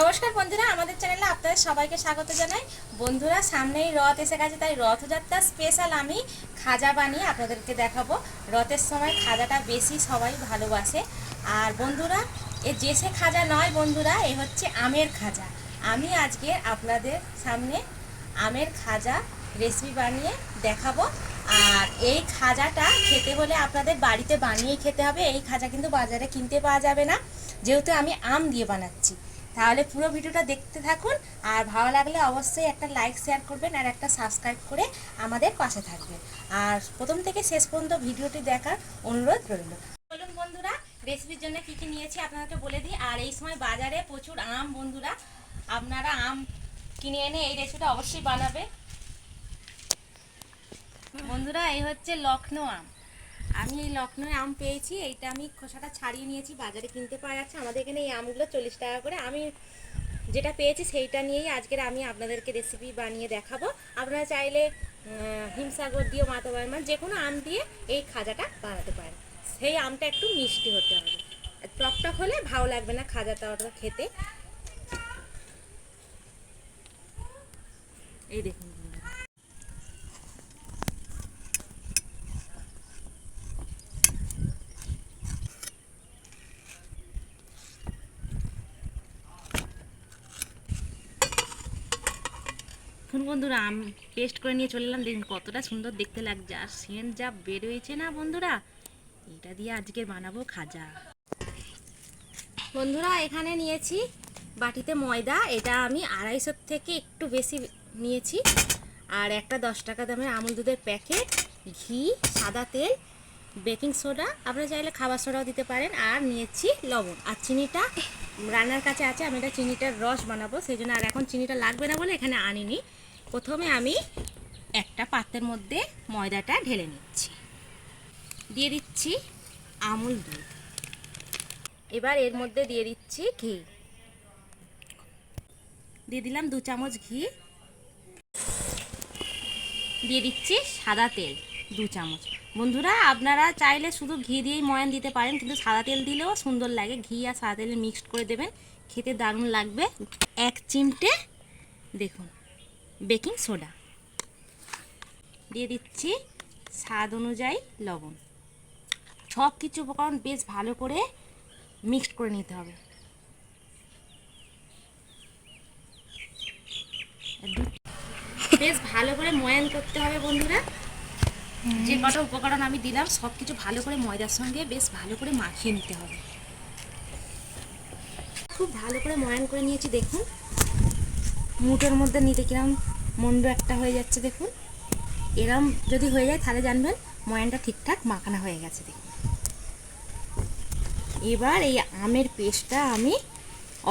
নমস্কার বন্ধুরা, আমাদের চ্যানেলে আপনাদের সবাইকে স্বাগত জানাই। বন্ধুরা, সামনেই রথ এসে গেছে, তাই রথযাত্রা স্পেশাল আমি খাজা বানিয়ে আপনাদেরকে দেখাবো। রথের সময় খাজাটা বেশি সবাই ভালোবাসে। আর বন্ধুরা, এ জেসে খাজা নয় বন্ধুরা, এ হচ্ছে আমের খাজা। আমি আজকে আপনাদের সামনে আমের খাজা রেসিপি বানিয়ে দেখাবো। আর এই খাজাটা খেতে হলে আপনাদের বাড়িতে বানিয়ে খেতে হবে। এই খাজা কিন্তু বাজারে কিনতে পাওয়া যাবে না। যেহেতু আমি আম দিয়ে বানাচ্ছি। তাহলে পুরো ভিডিওটা দেখতে থাকুন। আর ভালো লাগলে অবশ্যই একটা লাইক শেয়ার করবেন আর একটা সাবস্ক্রাইব করে আমাদের পাশে থাকবেন। আর প্রথম থেকে শেষ পর্যন্ত ভিডিওটি দেখার অনুরোধ রইল। বলুন বন্ধুরা রেসিপির জন্য কী কী নিয়েছি আপনাদেরকে বলে দিই। আর এই সময় বাজারে প্রচুর আম বন্ধুরা। আপনারা আম কিনে এনে এই রেসিপিটা অবশ্যই বানাবে। বন্ধুরা, এই হচ্ছে লখনৌ আম। আমি এই লখনৌ আম পেয়েছি, এইটা আমি খোসাটা ছাড়িয়ে নিয়েছি, বাজারে কিনতে পাওয়া যাচ্ছে। আমাদের এখানে এই আমগুলো চল্লিশ টাকা করে। আমি যেটা পেয়েছি সেইটা নিয়েই আজকের আমি আপনাদেরকে রেসিপি বানিয়ে দেখাবো। আপনারা চাইলে হিমসাগর দিয়ে মাথা বানান যে কোনো আম দিয়ে এই খাজাটা বানাতে পারেন। সেই আমটা একটু মিষ্টি হতে হবে। টক টক হলে ভালো লাগবে না খাজাটা অতটা খেতে। এই দেখুন। এখন বন্ধুরা, আম পেস্ট করে নিয়ে চলে এলাম। দেখুন কতটা সুন্দর দেখতে লাগছে। আর সেন্ট যা বেরোয়েছে না বন্ধুরা, এটা দিয়ে আজকে বানাবো খাজা। বন্ধুরা, এখানে নিয়েছি বাটিতে ময়দা। এটা আমি আড়াইশোর থেকে একটু বেশি নিয়েছি। আর একটা দশ টাকা দামের আমুল দুধের প্যাকেট, ঘি, সাদা তেল, বেকিং সোডা। আপনারা চাইলে খাবার সোডাও দিতে পারেন। আর নিয়েছি লবণ। আর চিনিটা রান্নার কাছে আছে, আমি এটা চিনিটার রস বানাবো। সেই জন্য আর এখন চিনিটা লাগবে না বলে এখানে আনিনি। প্রথমে আমি একটা পাত্রের মধ্যে ময়দাটা ঢেলে নিচ্ছি। দিয়ে দিচ্ছি আমুল দুধ। এবার এর মধ্যে দিয়ে দিচ্ছি ঘি। দিয়ে দিলাম দু চামচ ঘি। দিয়ে দিচ্ছি সাদা তেল দু চামচ। বন্ধুরা, আপনারা চাইলে শুধু ঘি দিয়েই ময়ান দিতে পারেন, কিন্তু সাদা তেল দিলেও সুন্দর লাগে। ঘি আর সাদা তেল মিক্সড করে দেবেন, খেতে দারুণ লাগবে। এক চিমটে দেখুন। Baking soda. দিয়ে দিচ্ছি স্বাদ অনুযায়ী লবণ। সব কিছু উপকরণ বেশ ভালো করে মিক্সড করে নিতে হবে। বেশ ভালো করে ময়ান করতে হবে বন্ধুরা। যে কটা উপকরণ আমি দিলাম, সব কিছু ভালো করে ময়দার সঙ্গে বেশ ভালো করে মাখিয়ে নিতে হবে। খুব ভালো করে ময়ান করে নিয়েছি, দেখুন। মুটের মধ্যে নিতে কিরম মন্ড একটা হয়ে যাচ্ছে দেখুন। এরম যদি হয়ে যায় তাহলে জানবেন ময়ানটা ঠিকঠাক মাখানো হয়ে গেছে দেখুন। এবার এই আমের পেস্টটা আমি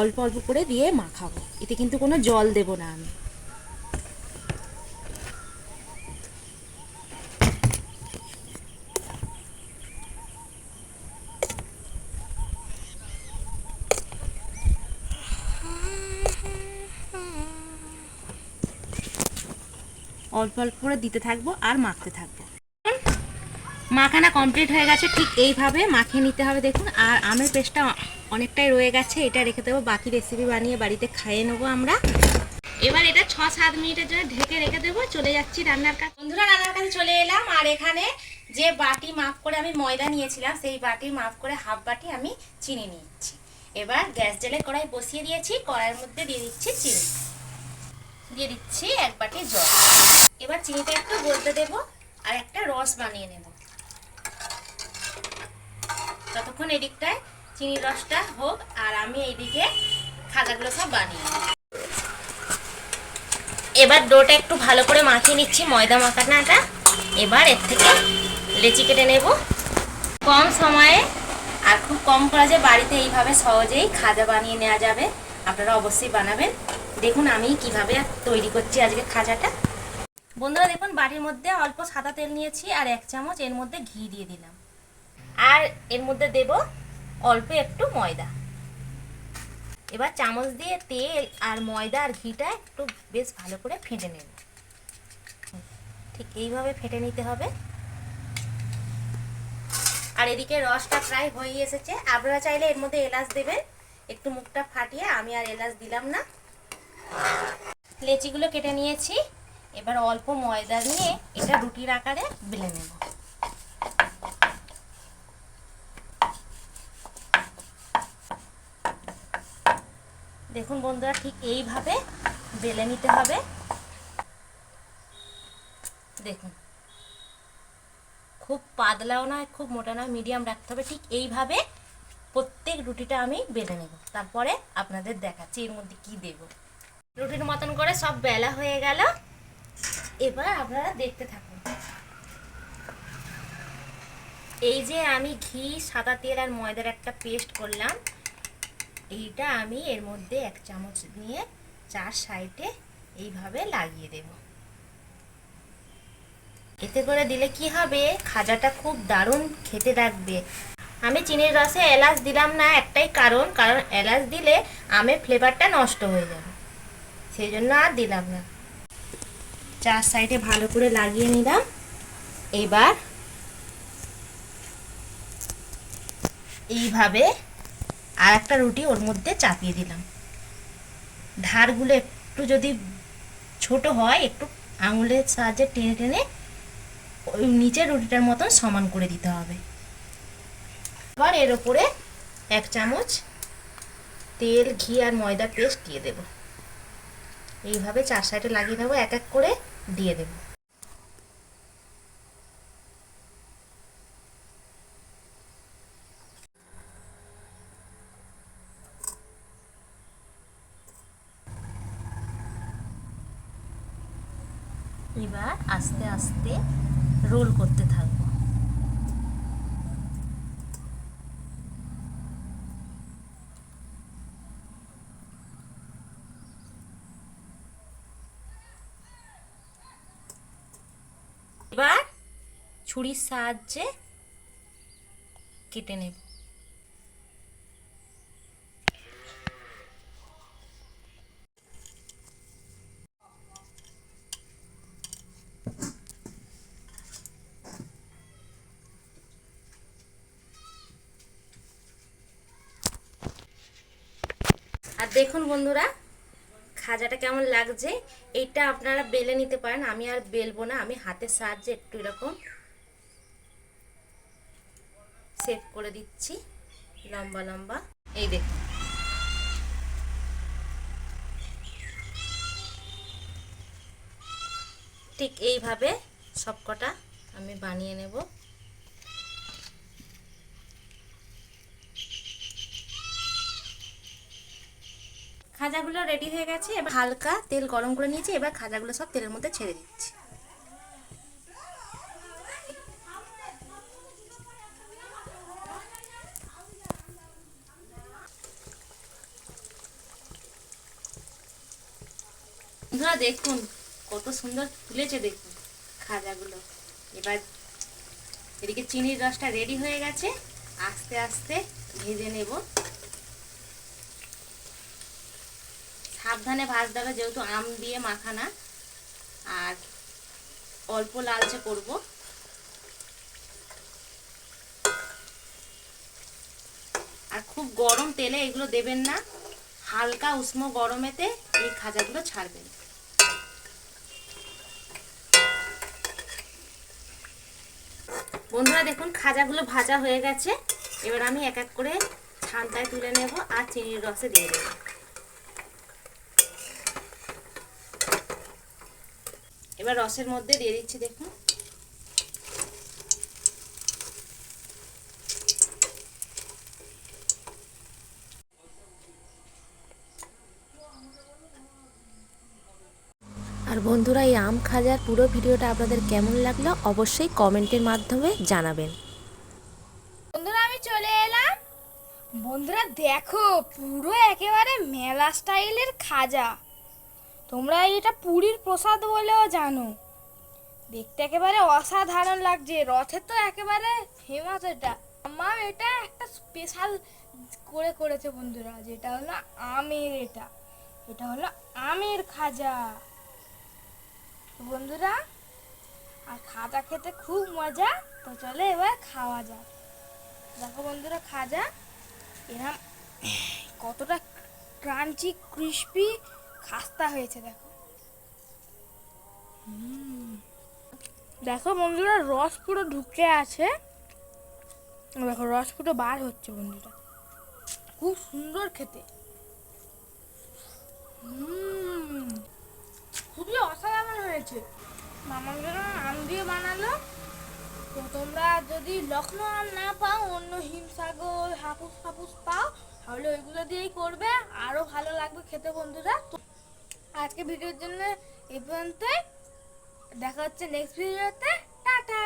অল্প অল্প করে দিয়ে মাখাবো। এতে কিন্তু কোনো জল দেব না আমি। অল্প অল্প করে দিতে থাকব আর মাখতে থাকব। মাখানা কমপ্লিট হয়ে গেছে, ঠিক এইভাবে মাখিয়ে নিতে হবে। দেখুন, আর আমের পেস্টটা অনেকটাই রয়ে গেছে, এটা রেখে দেবো। বাকি রেসিপি বানিয়ে বাড়িতে খাইয়ে নেব আমরা। এবার এটা ছ সাত মিনিটের জন্য ঢেকে রেখে দেবো, চলে যাচ্ছি রান্নার কাছে বন্ধুরা, রান্নার কাছে চলে এলাম, আর এখানে যে বাটি মাপ করে আমি ময়দা নিয়েছিলাম, সেই বাটি মাপ করে হাফ বাটি আমি চিনি নিচ্ছি। এবার গ্যাস জেলে কড়াই বসিয়ে দিয়েছি, কড়াইয়ের মধ্যে দিয়ে দিচ্ছি চিনি। দিয়ে দিচ্ছি এক বাটি জল। এবার চিনিটা একটু গলতে দেব আর একটা রস বানিয়ে নেব। ততক্ষণ এদিকটায় চিনির রসটা হোক আর আমি এইদিকে খাজাগুলো সব বানিয়ে এবার ডোটা একটু ভালো করে মাখিয়ে নিচ্ছি ময়দা মাখানাটা। এবার এর থেকে লেচি কেটে নেব। কম সময়ে আর খুব কম খরচে বাড়িতে এইভাবে সহজেই খাজা বানিয়ে নেওয়া যাবে। আপনারা অবশ্যই বানাবেন। দেখুন আমি কীভাবে তৈরি করছি আজকে খাজাটা। বন্ধুরা, দেখুন, বাটির মধ্যে অল্প সাদা তেল নিয়েছি আর এক চামচ এর মধ্যে ঘি দিয়ে দিলাম। আর এর মধ্যে দেব অল্প একটু ময়দা। এবার চামচ দিয়ে তেল আর ময়দা আর ঘিটা একটু বেশ ভালো করে ফেটে নেব। ঠিক এইভাবে ফেটে নিতে হবে। আর এদিকে রসটা প্রায় হয়ে এসেছে। আপনারা চাইলে এর মধ্যে এলাচ দেবেন। একটু মুখটা ফাটিয়ে আমি আর এলাচ দিলাম না। লেচিগুলো কেটে নিয়েছি। এবার অল্প ময়দা নিয়ে এটা রুটির আকারে বেলে নেব। দেখুন বন্ধুরা, ঠিক এইভাবে বেলে নিতে হবে। দেখুন, খুব পাতলাও নয়, খুব মোটা নয়, মিডিয়াম রাখতে হবে। ঠিক এইভাবে প্রত্যেক রুটিটা আমি বেলে নেব। তারপরে আপনাদের দেখাচ্ছি এর মধ্যে কি দেব। রুটির মতন করে সব বেলা হয়ে গেল। এবার আপনারা দেখতে থাকুন। এই যে আমি ঘি, সাদা তেল আর ময়দার একটা পেস্ট করলাম। এইটা আমি এর মধ্যে এক চামচ নিয়ে চার সাইডে এইভাবে লাগিয়ে দেব। এতে করে দিলে কি হবে? খাজাটা খুব দারুণ খেতে লাগবে। আমি চিনির রসে এলাচ দিলাম না, একটাই কারণ। কারণ এলাচ দিলে আমের ফ্লেভারটা নষ্ট হয়ে যাবে। সেই জন্য আর দিলাম না। চার সাইডে ভালো করে লাগিয়ে নিলাম। এবার এইভাবে আর একটা রুটি ওর মধ্যে চাপিয়ে দিলাম। ধারগুলো একটু যদি ছোট হয়, একটু আঙুলের সাহায্যে টেনে টেনে ওই নিচের রুটিটার মতন সমান করে দিতে হবে। আবার এর ওপরে এক চামচ তেল, ঘি আর ময়দা পেস্ট দিয়ে দেব। এইভাবে চার সাইডে লাগিয়ে নেব এক এক করে দিয়ে দেব এবার আস্তে আস্তে রোল করতে থাকব এবার ছুরির সাহায্যে কেটে নেব। আর দেখুন বন্ধুরা, খাজাটা কেমন লাগছে? এইটা আপনারা বেলে নিতে পারেন, আমি আর বেলবো না, আমি হাতের সাহায্যে একটু এরকম সেভ করে দিচ্ছি। লম্বা লম্বা। এই দেখুন ঠিক এইভাবে সবকটা আমি বানিয়ে নেব। খাজাগুলো রেডি হয়ে গেছে, এবার হালকা তেল গরম করে নিয়েছি, এবার খাজাগুলো সব তেলের মধ্যে ছেড়ে দিচ্ছি। দেখুন, কত সুন্দর ফুলেছে, দেখুন, খাজাগুলো। এবার এদিকে চিনির রসটা রেডি হয়ে গেছে, আস্তে আস্তে ভেজে নেব। সাবধানে ভাজতে হবে, যেহেতু আম দিয়ে মাখানা, আর অল্প লালচে করব। আর খুব গরম তেলে এগুলো দেবেন না। হালকা উষ্ণ গরমেতে এই খাজাগুলো ছাড়বেন। বন্ধুরা দেখুন, খাজাগুলো ভাজা হয়ে গেছে। এবার আমি এক এক করে ছানটায় তুলে নেব আর চিনির রসে দিয়ে দেবো। এবার রসের মধ্যে দিয়ে দিচ্ছি দেখুন। আর বন্ধুরা, এই আম খাজার পুরো ভিডিওটা আপনাদের কেমন লাগল অবশ্যই কমেন্টের মাধ্যমে জানাবেন। বন্ধুরা, আমি চলে এলাম। বন্ধুরা, দেখো, পুরো একেবারে মেলা স্টাইলের খাজা। তোমরা এটা পুরীর প্রসাদ বলেও জানো। দেখতে একেবারে অসাধারণ লাগছে। রথের তো একেবারে ফেমাস এটা। আমার এটা একটা স্পেশাল করে করেছে বন্ধুরা, যেটা হলো আমের এটা। এটা হলো আমের খাজা। বন্ধুরা, আর খাজা খেতে খুব মজা। তো চলে এবার খাওয়া যাক। দেখো বন্ধুরা, খাজা, এরম কতটা ক্রাঞ্চি, ক্রিস্পি খাস্তা হয়েছে, দেখো। দেখো বন্ধুরা, রস পুরো ঢুকে আছে। দেখো, রস পুরো বার হচ্ছে বন্ধুরা। খুব সুন্দর খেতে। হুম। মামার আম দিয়ে বানালো। তো তোমরা যদি লক্ষ্ণ আম না পাও, অন্য হিমসাগর, হাফুস ফাফুস পাও, তাহলে ওইগুলো দিয়েই করবে। আরও ভালো লাগবে খেতে বন্ধুরা। আজকে ভিডিওর জন্য এ পর্যন্তই। দেখা হচ্ছে নেক্সট ভিডিওতে। টাটা!